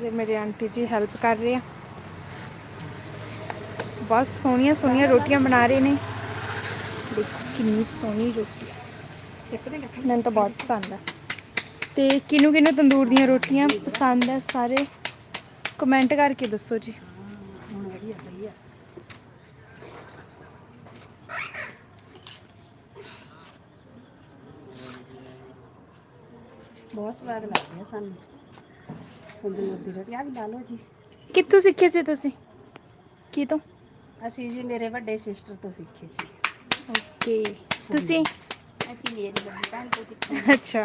ਤੇ ਮੇਰੇ ਆਂਟੀ ਜੀ ਹੈਲਪ ਕਰ ਰਹੇ ਆ। ਬਹੁਤ ਸੋਹਣੀਆਂ ਸੋਹਣੀਆਂ ਰੋਟੀਆਂ ਬਣਾ ਰਹੇ ਨੇ। ਦੇਖੋ ਕਿੰਨੀ ਸੋਹਣੀ ਰੋਟੀ ਮੈਨੂੰ ਤਾਂ ਬਹੁਤ ਪਸੰਦ ਆ। ਤੇ ਕਿਹਨੂੰ ਕਿਹਨੂੰ ਤੰਦੂਰ ਦੀਆਂ ਰੋਟੀਆਂ ਪਸੰਦ ਆ ਸਾਰੇ ਕਮੈਂਟ ਕਰਕੇ ਦੱਸੋ ਜੀ। ਬਹੁਤ ਸਵਾਦ ਲੱਗਦੀ ਆ ਸਾਨੂੰ। ਤੰਦੂਰ ਦੀ ਰੋਟੀ ਆ ਵੀ ਲਾ ਲਓ ਜੀ। ਕਿੱਥੋਂ ਸਿੱਖੇ ਸੀ ਤੁਸੀਂ? ਕੀ ਤੋਂ? ਅਸੀਂ ਜੀ ਮੇਰੇ ਵੱਡੇ ਸਿਸਟਰ ਤੋਂ ਸਿੱਖੇ ਸੀ। ਓਕੇ। ਤੁਸੀਂ? ਅਸੀਂ ਮੇਰੀ ਵੱਡੀ ਭੈਣ ਤੋਂ ਸਿੱਖੀ। ਅੱਛਾ।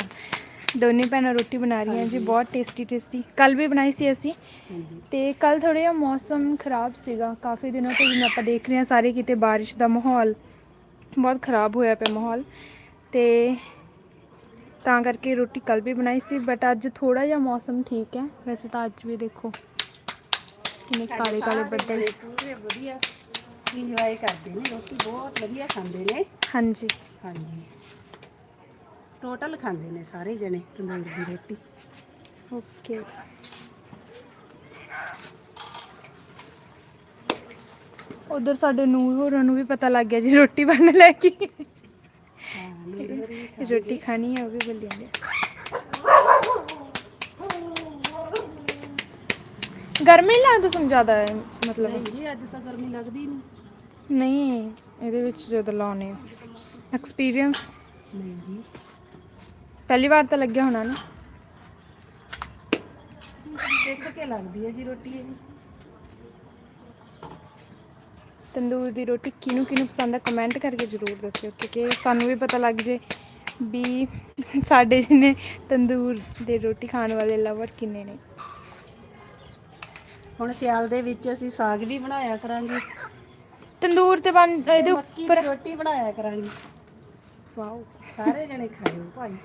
ਦੋਨੇ ਭੈਣਾਂ ਰੋਟੀ ਬਣਾ ਰਹੀਆਂ ਜੀ ਬਹੁਤ ਟੇਸਟੀ ਟੇਸਟੀ ਕੱਲ ਵੀ ਬਣਾਈ ਸੀ ਅਸੀਂ। ਤੇ ਕੱਲ ਥੋੜਾ ਜਿਹਾ ਮੌਸਮ ਖਰਾਬ ਸੀਗਾ। ਕਾਫੀ ਦਿਨੋਂ ਤੋਂ ਜਿਵੇਂ ਆਪਾਂ ਦੇਖ ਰਹੇ ਹਾਂ ਸਾਰੇ ਕਿਤੇ ਬਾਰਿਸ਼ ਦਾ ਮਾਹੌਲ ਬਹੁਤ ਖਰਾਬ ਹੋਇਆ ਪਿਆ ਮਾਹੌਲ। ਤੇ ਤਾਂ ਕਰਕੇ ਰੋਟੀ ਕੱਲ ਵੀ ਬਣਾਈ ਸੀ ਬਟ ਅੱਜ ਥੋੜਾ ਜਿਹਾ ਮੌਸਮ ਠੀਕ ਹੈ। ਵੈਸੇ ਤਾਂ ਅੱਜ ਵੀ ਦੇਖੋ ਕਿੰਨੇ ਕਾਲੇ ਕਾਲੇ ਬੱਦਲ। ਸਾਰੇ ਪੂਰੇ ਵਧੀਆ। ਇੰਜੋਏ ਕਰਦੇ ਨੇ ਰੋਟੀ ਬਹੁਤ ਵਧੀਆ ਖਾਂਦੇ ਨੇ। ਹਾਂਜੀ। ਹਾਂਜੀ। ਟੋਟਲ ਖਾਂਦੇ ਨੇ ਸਾਰੇ ਜਣੇ ਤੰਦੂਰ ਦੀ ਰੋਟੀ। ਓਕੇ ਉਧਰ ਸਾਡੇ ਨੂਰ ਹੋਰਾਂ ਨੂੰ ਵੀ ਪਤਾ ਲੱਗ ਗਿਆ ਜੀ ਰੋਟੀ ਬਣਨ ਲੱਗੀ ਹਾਂ ਮੇਰੇ ਵੀ ਰੋਟੀ ਖਾਣੀ ਹੈ ਉਹ ਵੀ ਬੋਲੀ ਜਾਂਦੇ ਗਰਮੀ ਲੱਗਦਾ ਤੁਹਾਨੂੰ ਜ਼ਿਆਦਾ ਹੈ, ਮਤਲਬ? ਨਹੀਂ ਜੀ ਅੱਜ ਤਾਂ ਗਰਮੀ ਲੱਗਦੀ ਨਹੀਂ ਨਹੀਂ ਇਹਦੇ ਵਿੱਚ ਜਦੋਂ ਲਾਉਨੇ ਐਕਸਪੀਰੀਅੰਸ ਨਹੀਂ ਜੀ। ਪਹਿਲੀ ਵਾਰ ਤਾਂ ਲੱਗਿਆ ਹੋਣਾ ਨਾ। ਦੇਖ ਕੇ ਲੱਗਦੀ ਹੈ ਜੀ ਰੋਟੀ ਇਹ। ਤੰਦੂਰ ਦੀ ਰੋਟੀ ਕਿਹਨੂੰ ਕਿਹਨੂੰ ਪਸੰਦ ਹੈ ਕਮੈਂਟ ਕਰਕੇ ਜ਼ਰੂਰ ਦੱਸਿਓ ਕਿਉਂਕਿ ਸਾਨੂੰ ਵੀ ਪਤਾ ਲੱਗ ਜੇ ਵੀ ਸਾਡੇ ਜਿਹਨੇ ਤੰਦੂਰ ਦੇ ਰੋਟੀ ਖਾਣ ਵਾਲੇ ਲਵਰ ਕਿੰਨੇ ਨੇ? ਹੁਣ ਸਿਆਲ ਦੇ ਵਿੱਚ ਅਸੀਂ ਸਾਗ ਵੀ ਬਣਾਇਆ ਕਰਾਂਗੇ। ਤੰਦੂਰ ਤੇ ਬਣ ਇਹਦੇ ਮੱਕੀ ਉੱਪਰ ਰੋਟੀ ਬਣਾਇਆ ਕਰਾਂਗੇ। ਵਾਓ। ਸਾਰੇ ਜਣੇ ਖਾਇਓ ਭਾਈ।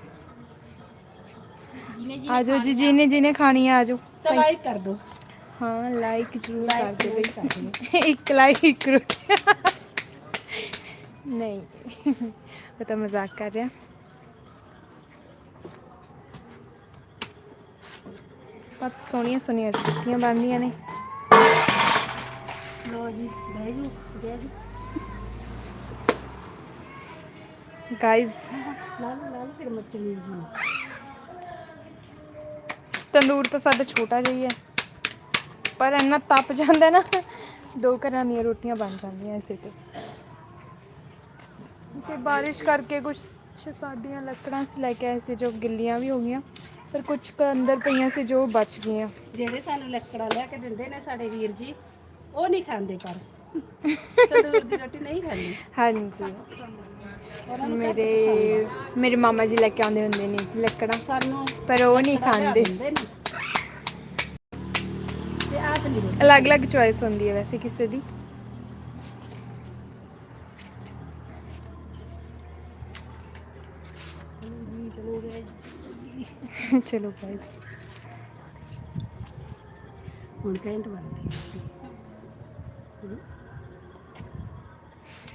ਆਜੋ ਜੀ ਜਿਹਨੇ ਜਿਹਨੇ ਖਾਣੀ ਆ ਆਜੋ। ਤਾਂ ਲਾਈਕ ਕਰ ਦਿਓ ਹਾਂ ਲਾਈਕ ਜ਼ਰੂਰ ਕਰ ਲਾਈਕ ਦਿਓ ਕਰ ਦਿਓ। ਇੱਕ ਲਾਈਕ ਇੱਕ ਰੋਟੀ। ਨਹੀਂ। ਉਹ ਤਾਂ ਮਜ਼ਾਕ ਕਰ ਰਿਹਾ। ਬਹੁਤ ਸੋਹਣੀਆਂ ਸੋਹਣੀਆਂ ਰੋਟੀਆਂ ਬਣਦੀਆਂ ਨੇ। ਲੋ ਜੀ ਬਹਿ ਜੂ ਬਹਿ ਜੂ ਗਾਇਜ਼ ਲਾ ਲਓ ਲਾ ਲਓ ਫਿਰ ਮੱਛਲੀ ਜੀ ਤੰਦੂਰ ਤਾਂ ਸਾਡਾ ਛੋਟਾ ਜਿਹਾ ਹੀ ਹੈ। ਪਰ ਇੰਨਾ ਤਪ ਜਾਂਦਾ ਨਾ ਦੋ ਘਰਾਂ ਦੀਆਂ ਰੋਟੀਆਂ ਬਣ ਜਾਂਦੀਆਂ ਇਸੇ ਤੇ। ਤੇ ਬਾਰਿਸ਼ ਕਰਕੇ ਕੁਝ ਸਾਡੀਆਂ ਲੱਕੜਾਂ ਸੀ ਲੈ ਕੇ ਆਏ ਸੀ ਜੋ ਗਿੱਲੀਆਂ ਵੀ ਹੋ ਗਈਆਂ। ਪਰ ਕੁਝ ਕੁ ਅੰਦਰ ਪਈਆਂ ਸੀ ਜੋ ਬਚ ਗਈਆਂ। ਜਿਹੜੇ ਸਾਨੂੰ ਲੱਕੜਾਂ ਲੈ ਕੇ ਦਿੰਦੇ ਨੇ ਸਾਡੇ ਵੀਰ ਜੀ ਉਹ ਨਹੀਂ ਖਾਂਦੇ ਪਰ। ਤੰਦੂਰ ਦੀ ਰੋਟੀ ਨਹੀਂ ਖਾਂਦੇ। ਹਾਂਜੀ। ਉਹਨਾਂ ਨੂੰ ਘੱਟ ਮੇਰੇ ਮੇਰੇ ਮਾਮਾ ਜੀ ਲੈ ਕੇ ਆਉਂਦੇ ਹੁੰਦੇ ਨੇ ਜੀ ਲੱਕੜਾਂ ਸਾਨੂੰ ਪਰ ਉਹ ਨਹੀਂ ਲੱਕੜਾਂ ਲਿਆ ਖਾਂਦੇ। ਦਿੰਦੇ ਨੇ। ਤੇ ਆਪ ਨਹੀਂ। ਰੋਟੀ ਅਲੱਗ-ਅਲੱਗ ਚੋਇਸ ਹੁੰਦੀ ਹੈ ਵੈਸੇ ਕਿਸੇ ਦੀ ਜੀ ਚਲੋ ਗਏ ਚਲੋ ਗਾਇਸ ਹੁਣ ਘੰਟ ਬਣ ਗਈ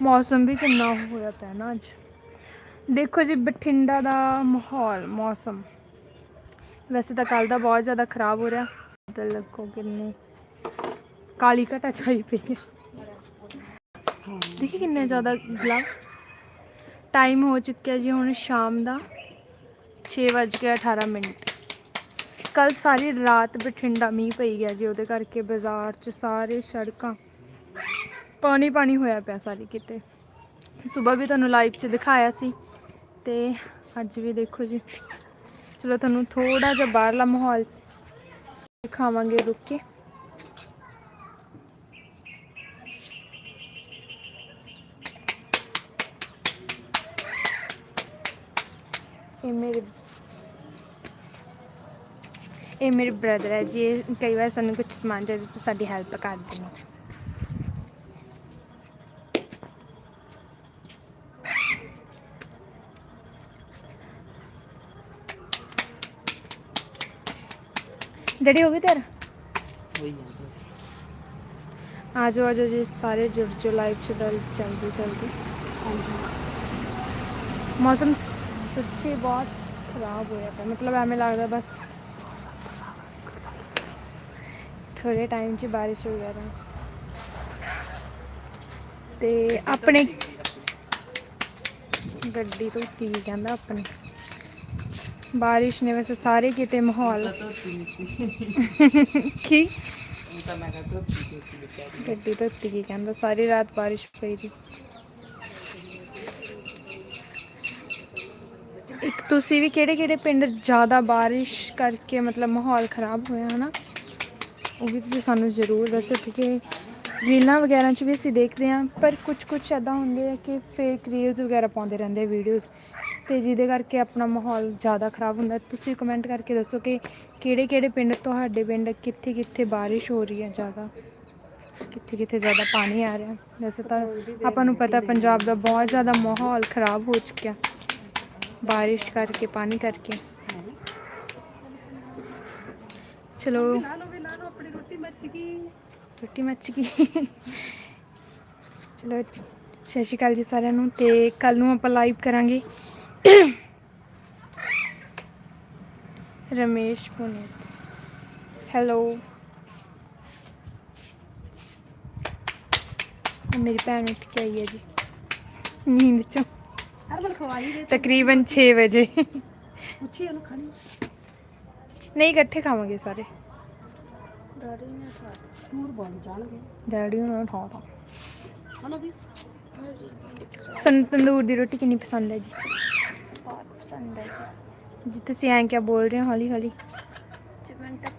ਮੌਸਮ ਵੀ ਕਿੰਨਾ ਹੋਇਆ ਪਿਆ ਨਾ ਅੱਜ। ਦੇਖੋ ਜੀ, ਬਠਿੰਡਾ ਦਾ ਮਾਹੌਲ, ਮੌਸਮ। ਵੈਸੇ ਤਾਂ ਕੱਲ ਦਾ ਬਹੁਤ ਜ਼ਿਆਦਾ ਖਰਾਬ ਹੋ ਰਿਹਾ। ਬੱਦਲ ਲੱਗੋ ਕਿੰਨੇ ਕਾਲੀ ਘਟਾ ਛਾਈ ਪਈ ਹੈ। ਹਾਂ ਦੇਖੀ ਕਿੰਨੇ ਜ਼ਿਆਦਾ ਗਲਾ ਟਾਈਮ ਹੋ ਚੁੱਕਿਆ ਜੀ ਹੁਣ ਸ਼ਾਮ ਦਾ। 6:18 ਮਿੰਟ। ਕੱਲ ਸਾਰੀ ਰਾਤ ਬਠਿੰਡਾ ਮੀਂਹ ਪਈ ਗਿਆ ਜੀ, ਉਹਦੇ ਕਰਕੇ ਬਾਜ਼ਾਰ 'ਚ ਸਾਰੇ ਸੜਕਾਂ ਪਾਣੀ ਪਾਣੀ ਹੋਇਆ ਪਿਆ ਸਾਰੀ ਕਿਤੇ। ਸਵੇਰ ਵੀ ਤੁਹਾਨੂੰ ਲਾਈਵ 'ਚ ਦਿਖਾਇਆ ਸੀ ਤੇ ਅੱਜ ਵੀ ਦੇਖੋ ਜੀ। ਚਲੋ ਤੁਹਾਨੂੰ ਥੋੜਾ ਜਿਹਾ ਬਾਹਰਲਾ ਮਾਹੌਲ ਦਿਖਾਵਾਂਗੇ ਰੁੱਕ ਕੇ। ਇਹ ਮੇਰੇ ਇਹ ਮੇਰੇ ਬ੍ਰਦਰ ਹੈ ਜੀ, ਇਹ ਕਈ ਵਾਰ ਸਾਨੂੰ ਕੁਝ ਸਮਾਨ ਚਾਹੀਦਾ ਤਾਂ ਸਾਡੀ ਹੈਲਪ ਕਰਦੇ ਨੇ। ਡੈਡੀ ਹੋ ਗਈ ਤੇਰਾ ਆ ਜਾਓ ਆ ਜਾਓ ਜੀ, ਸਾਰੇ ਜੁੜ ਜੋ ਲਾਈਵ ਚ ਦਲ ਜਲਦੀ ਜਲਦੀ। ਮੌਸਮ ਸੱਚੀ ਬਹੁਤ ਖਰਾਬ ਹੋਇਆ ਪਿਆ, ਮਤਲਬ ਐਵੇਂ ਲੱਗਦਾ ਬਸ। ਥੋੜੇ ਟਾਈਮ 'ਚ ਬਾਰਿਸ਼ ਵਗੈਰਾ। ਤੇ ਆਪਣੇ ਗੱਡੀ ਤੋਂ ਕੀ ਕਹਿੰਦਾ ਆਪਣੇ? ਬਾਰਿਸ਼ ਨੇ ਵੈਸੇ ਸਾਰੇ ਕਿਤੇ ਮਾਹੌਲ। ਕੀ? ਗੱਡੀ ਧੋਤੀ ਕੀ ਕਹਿੰਦਾ? ਸਾਰੀ ਰਾਤ ਬਾਰਿਸ਼ ਪਈ ਰਹੀ। ਇੱਕ ਤੁਸੀਂ ਵੀ ਕਿਹੜੇ ਕਿਹੜੇ ਪਿੰਡ ਜ਼ਿਆਦਾ ਬਾਰਿਸ਼ ਕਰਕੇ ਮਤਲਬ ਮਾਹੌਲ ਖਰਾਬ ਹੋਇਆ, ਹਨਾ? ਉਹ ਵੀ ਤੁਸੀਂ ਸਾਨੂੰ ਜ਼ਰੂਰ ਦੱਸੋ, ਕਿਉਂਕਿ ਰੀਲਾਂ ਵਗੈਰਾ 'ਚ ਵੀ ਅਸੀਂ ਦੇਖਦੇ ਹਾਂ, ਪਰ ਕੁਝ ਕੁਝ ਐਦਾਂ ਹੁੰਦੇ ਆ ਕਿ ਫੇਕ ਰੀਲਸ ਵਗੈਰਾ ਪਾਉਂਦੇ ਰਹਿੰਦੇ ਵੀਡੀਓਜ਼ ਤੇ ਜਿਹਦੇ ਕਰਕੇ ਆਪਣਾ ਮਾਹੌਲ ਜ਼ਿਆਦਾ ਖਰਾਬ ਹੁੰਦਾ। ਤੁਸੀਂ ਕਮੈਂਟ ਕਰਕੇ ਦੱਸੋ ਕਿ ਕਿਹੜੇ ਕਿਹੜੇ ਪਿੰਡ ਤੁਹਾਡੇ ਪਿੰਡ ਕਿੱਥੇ ਕਿੱਥੇ ਬਾਰਿਸ਼ ਹੋ ਰਹੀ ਹੈ ਜ਼ਿਆਦਾ? ਕਿੱਥੇ ਕਿੱਥੇ ਜ਼ਿਆਦਾ ਪਾਣੀ ਆ ਰਿਹਾ? ਵੈਸੇ ਤਾਂ ਆਪਾਂ ਨੂੰ ਪਤਾ ਪੰਜਾਬ ਦਾ ਬਹੁਤ ਜ਼ਿਆਦਾ ਮਾਹੌਲ ਖਰਾਬ ਹੋ ਚੁੱਕਿਆ। ਬਾਰਿਸ਼ ਕਰਕੇ, ਪਾਣੀ ਕਰਕੇ। ਚਲੋ ਲਾ ਲਓ ਵੀ ਲਾ ਲਓ ਆਪਣੀ ਰੋਟੀ ਮੱਚ ਗਈ ਰੋਟੀ ਮੱਚ ਗਈ ਚਲੋ ਸਤਿ ਸ਼੍ਰੀ ਅਕਾਲ ਜੀ ਸਾਰਿਆਂ ਨੂੰ ਤੇ ਕੱਲ ਨੂੰ ਆਪਾਂ ਲਾਈਵ ਕਰਾਂਗੇ। ਰਮੇਸ਼ ਪੁਨੀਤ। ਹੈਲੋ ਮੇਰੀ ਭੈਣ ਉੱਠ ਕੇ ਆਈ ਹੈ ਜੀ। ਨੀਂਦ ਚੋਂ। ਹਰਮਨ ਖਵਾਈ ਦੇ ਤਕਰੀਬਨ 6 ਵਜੇ। ਪੁੱਛੀ ਉਹਨੂੰ ਖਾਣੀ ਨਹੀਂ ਇਕੱਠੇ ਖਾਵਾਂਗੇ ਸਾਰੇ। ਨੇ ਬਣ ਜਾਣਗੇ। ਡੈਡੀ ਨੂੰ ਉਠਾਉ ਤਾਂ। ਹਨਾ ਵੀ? ਸਾਨੂੰ ਤੰਦੂਰ ਦੀ ਰੋਟੀ ਕਿੰਨੀ ਪਸੰਦ ਹੈ ਜੀ? ਬਹੁਤ ਪਸੰਦ ਹੈ ਜੀ। ਜੀ ਤੁਸੀਂ ਐਂ ਕਿਆ ਬੋਲ ਰਹੇ ਹੋ ਹੌਲੀ ਹੌਲੀ ਜਿਵੇਂ ਤੱਕ